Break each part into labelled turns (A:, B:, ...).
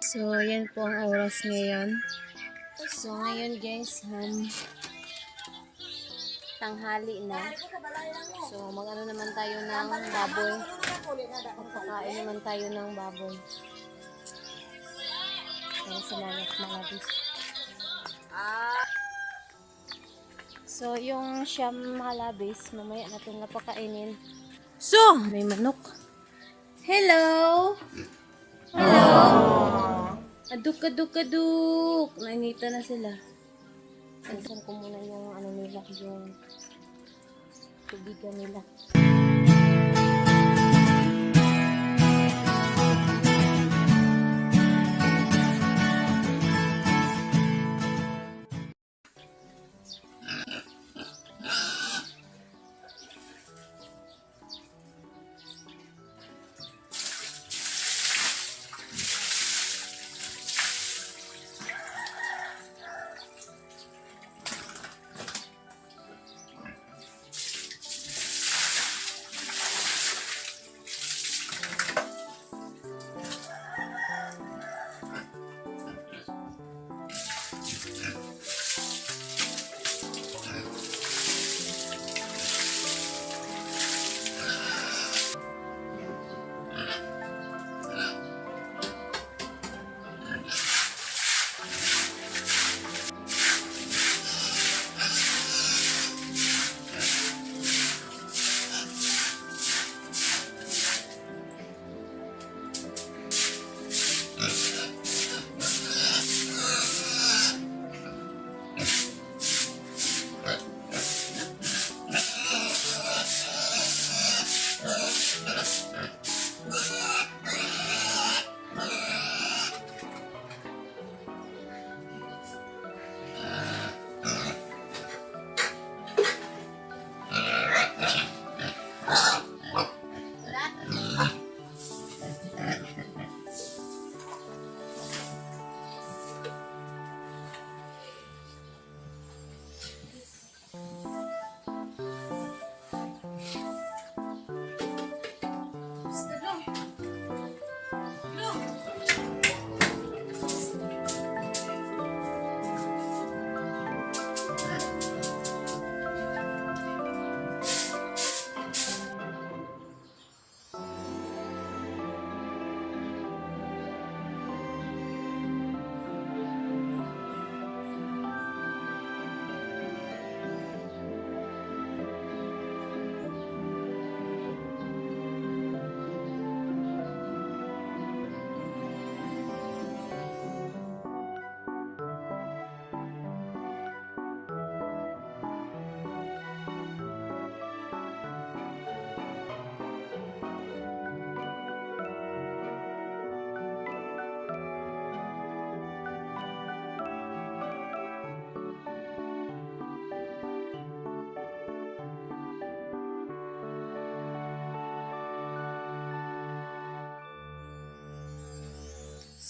A: So, yan po ang oras ngayon. So, ngayon guys, um, tanghali na. So, mag-ano naman tayo ng baboy. Magpakain naman tayo ng baboy. Para sa lalat mga bis. So, yung siyam halabis, mamaya natin napakainin. So, may manok. Hello! Hello! Aduk, aduk, aduk! Nainita na sila. Alisan ko muna yung ano nila, yung tubigan nila.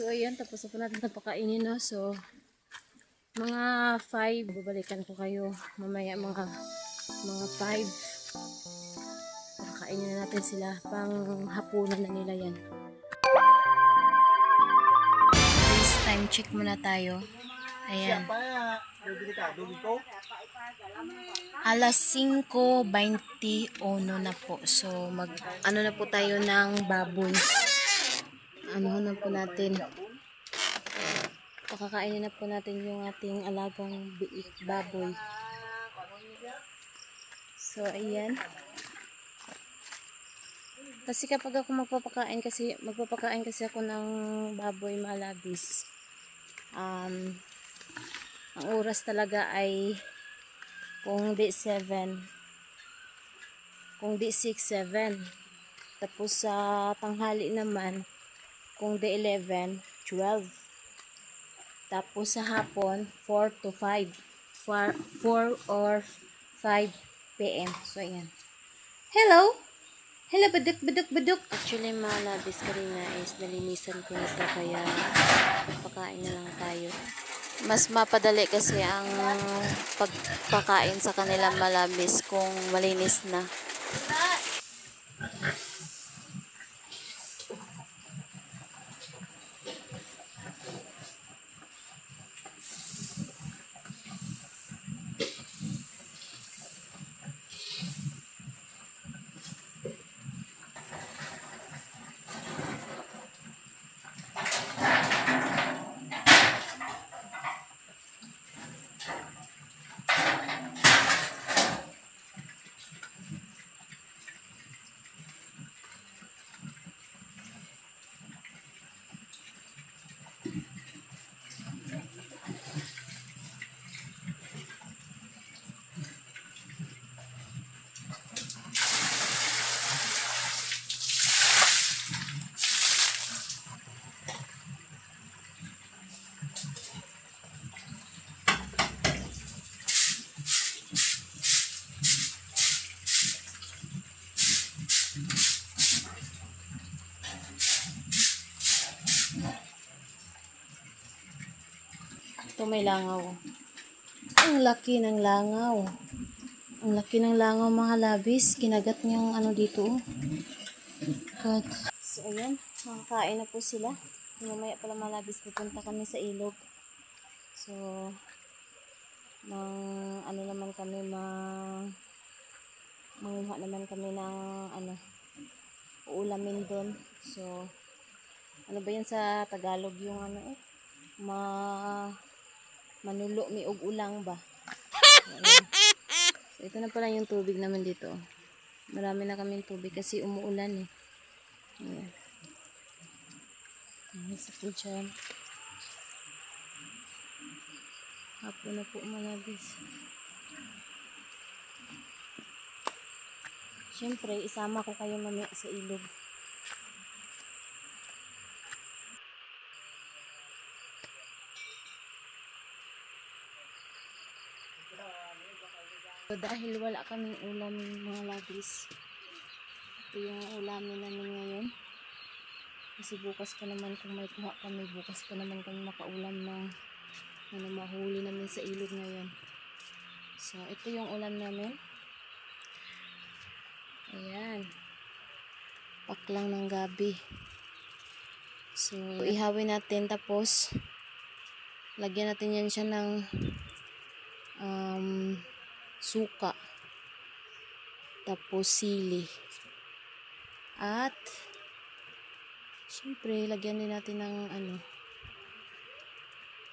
A: So, ayan, tapos na po natin napakainin na. So, mga 5, babalikan ko kayo mamaya mga mga 5. Napakainin na natin sila. Pang hapunan na nila yan. This time check muna tayo. Ayan. Alas 5.21 na po. So, mag, ano na po tayo ng baboy. Ano na po natin. Pakakainin na po natin yung ating alagang biik baboy. So, ayan. Kasi kapag ako magpapakain kasi magpapakain kasi ako ng baboy malabis. Um, ang oras talaga ay kung di 7 kung di 6, 7 tapos sa tanghali naman kung di 11, 12 tapos sa hapon 4 to 5 4, 4 or 5 p.m. so ayan. Hello? Hello baduk baduk baduk. Actually mga labis kanina is nalinisan ko na to kaya pagpakain na lang tayo. Mas mapadali kasi ang pagpakain sa kanila malabis kung malinis na. Ito may langaw. Ang laki ng langaw. Ang laki ng langaw mga labis. Kinagat niyang ano dito. oh. God. So, ayan. Makakain na po sila. Mamaya pala mga labis pupunta kami sa ilog. So, mang ano naman kami mang manguha naman kami ng ano uulamin doon. So, ano ba yan sa Tagalog yung ano eh? Ma manulo mi og ulang ba? So, ayan. Ito na pala yung tubig naman dito. Marami na kaming tubig kasi umuulan eh. Ayan. Ang isa po dyan. Hapon na po malabis. Siyempre, isama ko kayo mamaya sa ilog. So, dahil wala kaming ulam mga labis, ito yung ulamin namin ngayon. Kasi bukas pa naman kung may kuha kami, bukas pa naman kami makaulam ng ano, mahuli namin sa ilog ngayon. So, ito yung ulam namin. Ayan. Paklang ng gabi. So, ihawin natin tapos lagyan natin yan siya ng um, suka. Tapos sili. At Siyempre, lagyan din natin ng ano,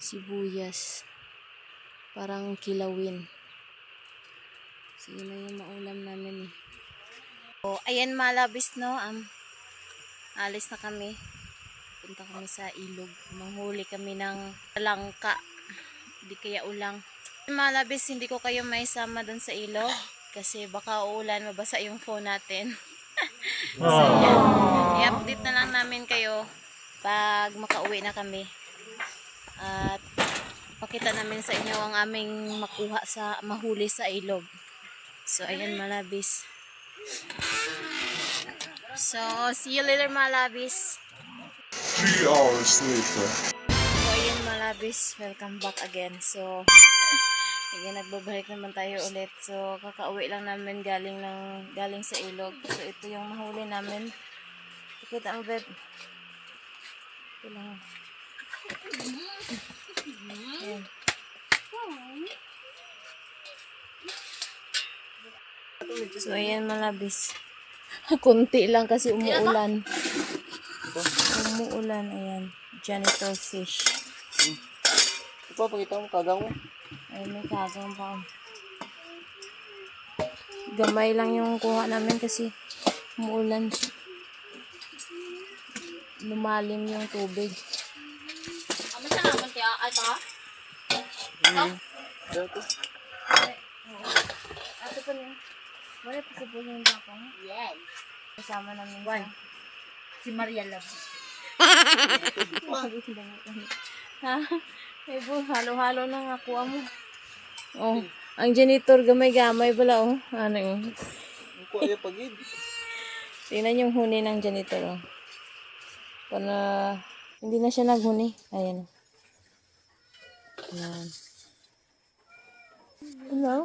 A: sibuyas. Parang kilawin. Sige na yung maulam namin eh. O, ayan malabis no. Um, alis na kami. Punta kami sa ilog. Manghuli kami ng langka. Hindi kaya ulang. Malabis, hindi ko kayo may sama dun sa ilog. Kasi baka uulan, mabasa yung phone natin. So, yan. I-update na lang namin kayo pag makauwi na kami. At pakita namin sa inyo ang aming makuha sa mahuli sa ilog. So, ayan malabis. So, see you later malabis.
B: Three hours later.
A: So, ayan malabis. Welcome back again. So, ayan, nagbabalik naman tayo ulit. So, kakauwi lang namin galing ng galing sa ilog. So, ito yung mahuli namin. Pakita mo, babe. Ito lang. So, ayan malabis. Kunti lang kasi umuulan. Umuulan, ayan. Janitor fish.
C: Ito, pakita mo, kagang mo.
A: Ay, may kagang pa. Gamay lang yung kuha namin kasi umuulan siya. Lumalim yung tubig.
D: Ano siya naman kaya? Ay, ta?
C: Ito.
A: Ato pa niya. Wala pa sa puso yung bako.
D: Yes.
A: Kasama namin
D: One.
A: sa...
D: Si Maria Love.
A: Ha? Po, halo-halo na nga kuha mo. Oh, ang janitor gamay-gamay pala oh. Ano yun?
C: Ang ko ay pagid.
A: Tingnan yung huni ng janitor, oh. Para, hindi na siya naghuni. Ayan. Ayan. Hello?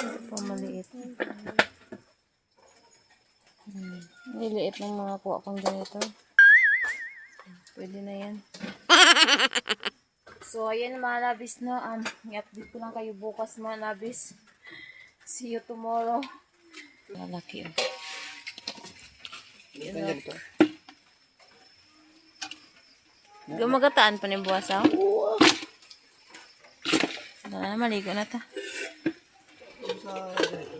A: Ito pa maliit. Hmm. Niliit ng mga kuha kong janitor. Pwede na yan. So, ayan mga labis no. Um, i-update ko lang kayo bukas mga labis. See you tomorrow. Malaki oh.
C: Ganyan ito.
A: Gumagataan pa ni buwas oh. Wala na, maligo na ta.
C: Sa